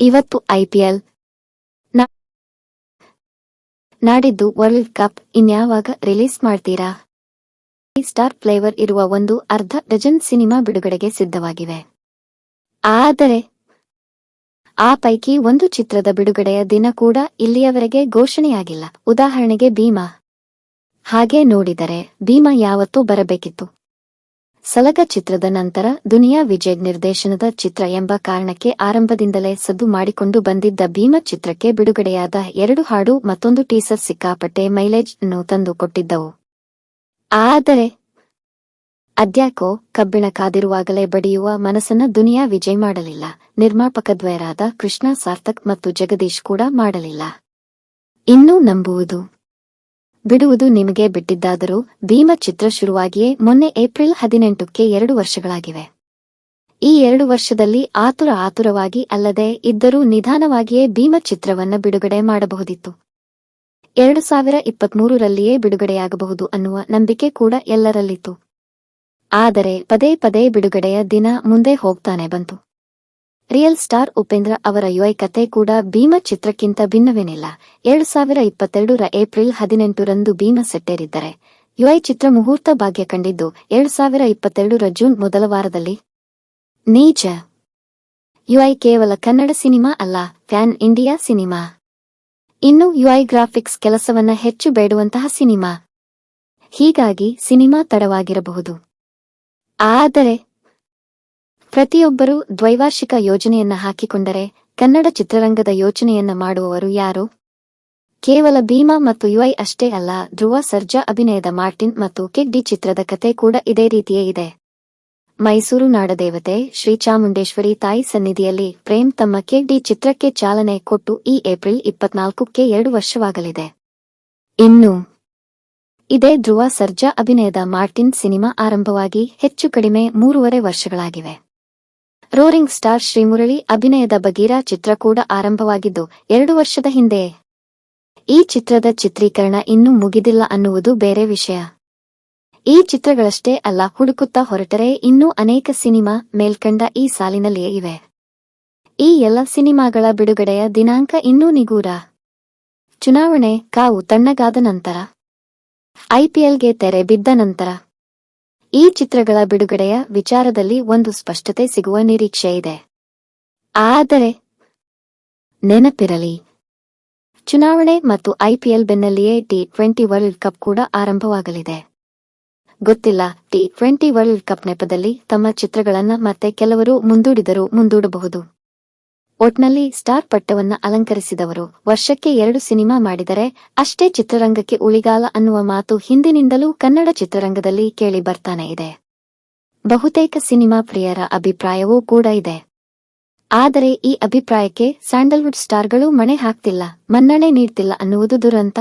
ಇವತ್ತು ಐಪಿಎಲ್ ನಾಡಿದ್ದು world cup ಇನ್ಯಾವಾಗ ರಿಲೀಸ್ ಮಾಡ್ತೀರಾ? ಸ್ಟಾರ್ ಫ್ಲೇವರ್ ಇರುವ ಒಂದು ಅರ್ಧ ಡಜನ್ ಸಿನಿಮಾ ಬಿಡುಗಡೆಗೆ ಸಿದ್ಧವಾಗಿವೆ. ಆದರೆ, ಆ ಪೈಕಿ ಒಂದು ಚಿತ್ರದ ಬಿಡುಗಡೆಯ ದಿನ ಕೂಡ ಇಲ್ಲಿಯವರೆಗೆ ಘೋಷಣೆಯಾಗಿಲ್ಲ. ಉದಾಹರಣೆಗೆ ಭೀಮಾ. ಹಾಗೆ ನೋಡಿದರೆ ಭೀಮಾ ಯಾವತ್ತೂ ಬರಬೇಕಿತ್ತು. ಸಲಗ ಚಿತ್ರದ ನಂತರ ದುನಿಯಾ ವಿಜಯ್ ನಿರ್ದೇಶನದ ಚಿತ್ರ ಎಂಬ ಕಾರಣಕ್ಕೆ ಆರಂಭದಿಂದಲೇ ಸದ್ದು ಮಾಡಿಕೊಂಡು ಬಂದಿದ್ದ ಭೀಮ ಚಿತ್ರಕ್ಕೆ ಬಿಡುಗಡೆಯಾದ ಎರಡು ಹಾಡು ಮತ್ತೊಂದು ಟೀಸರ್ ಸಿಕ್ಕಾಪಟ್ಟೆ ಮೈಲೇಜ್ ಅನ್ನು ತಂದು ಕೊಟ್ಟಿದ್ದವು. ಆದರೆ ಅದ್ಯಾಕೋ ಕಬ್ಬಿಣ ಕಾದಿರುವಾಗಲೇ ಬಡಿಯುವ ಮನಸ್ಸನ್ನ ದುನಿಯಾ ವಿಜಯ್ ಮಾಡಲಿಲ್ಲ. ನಿರ್ಮಾಪಕದ್ವಯರಾದ ಕೃಷ್ಣ ಸಾರ್ಥಕ್ ಮತ್ತು ಜಗದೀಶ್ ಕೂಡ ಮಾಡಲಿಲ್ಲ. ಇನ್ನೂ ನಂಬುವುದು ಬಿಡುವುದು ನಿಮಗೆ ಬಿಟ್ಟಿದ್ದಾದರೂ ಭೀಮ ಚಿತ್ರ ಶುರುವಾಗಿಯೇ ಮೊನ್ನೆ ಏಪ್ರಿಲ್ ಹದಿನೆಂಟಕ್ಕೆ ಎರಡು ವರ್ಷಗಳಾಗಿವೆ. ಈ ಎರಡು ವರ್ಷದಲ್ಲಿ ಆತುರ ಆತುರವಾಗಿ ಅಲ್ಲದೆ ಇದ್ದರೂ ನಿಧಾನವಾಗಿಯೇ ಭೀಮ ಚಿತ್ರವನ್ನು ಬಿಡುಗಡೆ ಮಾಡಬಹುದಿತ್ತು. ಎರಡು ಸಾವಿರ ಇಪ್ಪತ್ಮೂರರಲ್ಲಿಯೇ ಬಿಡುಗಡೆಯಾಗಬಹುದು ಅನ್ನುವ ನಂಬಿಕೆ ಕೂಡ ಎಲ್ಲರಲ್ಲಿತ್ತು. ಆದರೆ ಪದೇ ಪದೇ ಬಿಡುಗಡೆಯ ದಿನ ಮುಂದೆ ಹೋಗ್ತಾನೆ ಬಂತು. ರಿಯಲ್ ಸ್ಟಾರ್ ಉಪೇಂದ್ರ ಅವರ ಯುವ ಕತೆ ಕೂಡ ಭೀಮ ಚಿತ್ರಕ್ಕಿಂತ ಭಿನ್ನವೇನಿಲ್ಲ. ಎರಡು ಸಾವಿರ ಇಪ್ಪತ್ತೆರಡರ ಏಪ್ರಿಲ್ ಹದಿನೆಂಟರಂದು ಭೀಮ ಸೆಟ್ಟೇರಿದ್ದಾರೆ. ಯುಐ ಚಿತ್ರ ಮುಹೂರ್ತ ಭಾಗ್ಯ ಕಂಡಿದ್ದು ಎರಡು ಸಾವಿರ ಇಪ್ಪತ್ತೆರಡರ ಜೂನ್ ಮೊದಲ ವಾರದಲ್ಲಿ. ನೀಚ. ಯುಐ ಕೇವಲ ಕನ್ನಡ ಸಿನಿಮಾ ಅಲ್ಲ, ಫ್ಯಾನ್ ಇಂಡಿಯಾ ಸಿನಿಮಾ. ಇನ್ನು ಯುಐ ಗ್ರಾಫಿಕ್ಸ್ ಕೆಲಸವನ್ನ ಹೆಚ್ಚು ಬೇಡುವಂತಹ ಸಿನಿಮಾ. ಹೀಗಾಗಿ ಸಿನಿಮಾ ತಡವಾಗಿರಬಹುದು. ಆದರೆ ಪ್ರತಿಯೊಬ್ಬರೂ ದ್ವೈವಾರ್ಷಿಕ ಯೋಜನೆಯನ್ನ ಹಾಕಿಕೊಂಡರೆ ಕನ್ನಡ ಚಿತ್ರರಂಗದ ಯೋಚನೆಯನ್ನ ಮಾಡುವವರು ಯಾರು? ಕೇವಲ ಭೀಮಾ ಮತ್ತು ಯುಐ ಅಷ್ಟೇ ಅಲ್ಲ, ಧ್ರುವ, ಸರ್ಜಾ, ಅಭಿನಯದ ಮಾರ್ಟಿನ್ ಮತ್ತು ಕೆಡ್ಡಿ ಚಿತ್ರದ ಕತೆ ಕೂಡ ಇದೇ ರೀತಿಯೇ ಇದೆ. ಮೈಸೂರು ನಾಡದೇವತೆ, ಶ್ರೀ ಚಾಮುಂಡೇಶ್ವರಿ ತಾಯಿ ಸನ್ನಿಧಿಯಲ್ಲಿ ಪ್ರೇಮ್ ತಮ್ಮ ಕೆಡ್ಡಿ ಚಿತ್ರಕ್ಕೆ ಚಾಲನೆ ಕೊಟ್ಟು ಈ ಏಪ್ರಿಲ್ ಇಪ್ಪತ್ನಾಲ್ಕಕ್ಕೆ ಎರಡು ವರ್ಷವಾಗಲಿದೆ. ಇನ್ನು ಇದೇ ಧ್ರುವ, ಸರ್ಜಾ, ಅಭಿನಯದ ಮಾರ್ಟಿನ್ ಸಿನಿಮಾ ಆರಂಭವಾಗಿ ಹೆಚ್ಚು ಕಡಿಮೆ ಮೂರುವರೆ ವರ್ಷಗಳಾಗಿವೆ. ರೋರಿಂಗ್ ಸ್ಟಾರ್ ಶ್ರೀಮುರಳಿ ಅಭಿನಯದ ಬಗೀರಾ ಚಿತ್ರ ಕೂಡ ಆರಂಭವಾಗಿದ್ದು ಎರಡು ವರ್ಷದ ಹಿಂದೆ. ಈ ಚಿತ್ರದ ಚಿತ್ರೀಕರಣ ಇನ್ನೂ ಮುಗಿದಿಲ್ಲ ಅನ್ನುವುದು ಬೇರೆ ವಿಷಯ. ಈ ಚಿತ್ರಗಳಷ್ಟೇ ಅಲ್ಲ, ಹುಡುಕುತ್ತಾ ಹೊರಟರೆ ಇನ್ನೂ ಅನೇಕ ಸಿನಿಮಾ ಮೇಲ್ಕಂಡ ಈ ಸಾಲಿನಲ್ಲಿಯೇ ಇವೆ. ಈ ಎಲ್ಲ ಸಿನಿಮಾಗಳ ಬಿಡುಗಡೆಯ ದಿನಾಂಕ ಇನ್ನೂ ನಿಗೂಢ. ಚುನಾವಣೆ ಕಾವು ತಣ್ಣಗಾದ ನಂತರ. ಐಪಿಎಲ್ಗೆ ತೆರೆ ಬಿದ್ದ ನಂತರ. ಈ ಚಿತ್ರಗಳ ಬಿಡುಗಡೆಯ ವಿಚಾರದಲ್ಲಿ ಒಂದು ಸ್ಪಷ್ಟತೆ ಸಿಗುವ ನಿರೀಕ್ಷೆ ಇದೆ. ಆದರೆ, ನೆನಪಿರಲಿ, ಚುನಾವಣೆ ಮತ್ತು ಐಪಿಎಲ್ ಬೆನ್ನಲ್ಲಿಯೇ ಟಿ ಟ್ವೆಂಟಿ ವರ್ಲ್ಡ್ ಕಪ್ ಕೂಡ ಆರಂಭವಾಗಲಿದೆ. ಗೊತ್ತಿಲ್ಲ, ಟಿ ಟ್ವೆಂಟಿ ವರ್ಲ್ಡ್ ಕಪ್ ನೆಪದಲ್ಲಿ ತಮ್ಮ ಚಿತ್ರಗಳನ್ನ ಮತ್ತೆ ಕೆಲವರು ಮುಂದೂಡಿದರೂ ಮುಂದೂಡಬಹುದು. ಒಟ್ನಲ್ಲಿ ಸ್ಟಾರ್ ಪಟ್ಟವನ್ನ ಅಲಂಕರಿಸಿದವರು. ವರ್ಷಕ್ಕೆ ಎರಡು ಸಿನಿಮಾ ಮಾಡಿದರೆ ಅಷ್ಟೇ ಚಿತ್ರರಂಗಕ್ಕೆ ಉಳಿಗಾಲ ಅನ್ನುವ ಮಾತು ಹಿಂದಿನಿಂದಲೂ ಕನ್ನಡ ಚಿತ್ರರಂಗದಲ್ಲಿ ಕೇಳಿ ಬರ್ತಾನೆ ಇದೆ. ಬಹುತೇಕ ಸಿನಿಮಾ ಪ್ರಿಯರ ಅಭಿಪ್ರಾಯವೂ ಕೂಡ ಇದೆ. ಆದರೆ ಈ ಅಭಿಪ್ರಾಯಕ್ಕೆ ಸ್ಯಾಂಡಲ್ವುಡ್ ಸ್ಟಾರ್ಗಳು ಮಣೆ ಹಾಕ್ತಿಲ್ಲ, ಮನ್ನಣೆ ನೀಡ್ತಿಲ್ಲ ಅನ್ನುವುದು ದುರಂತ.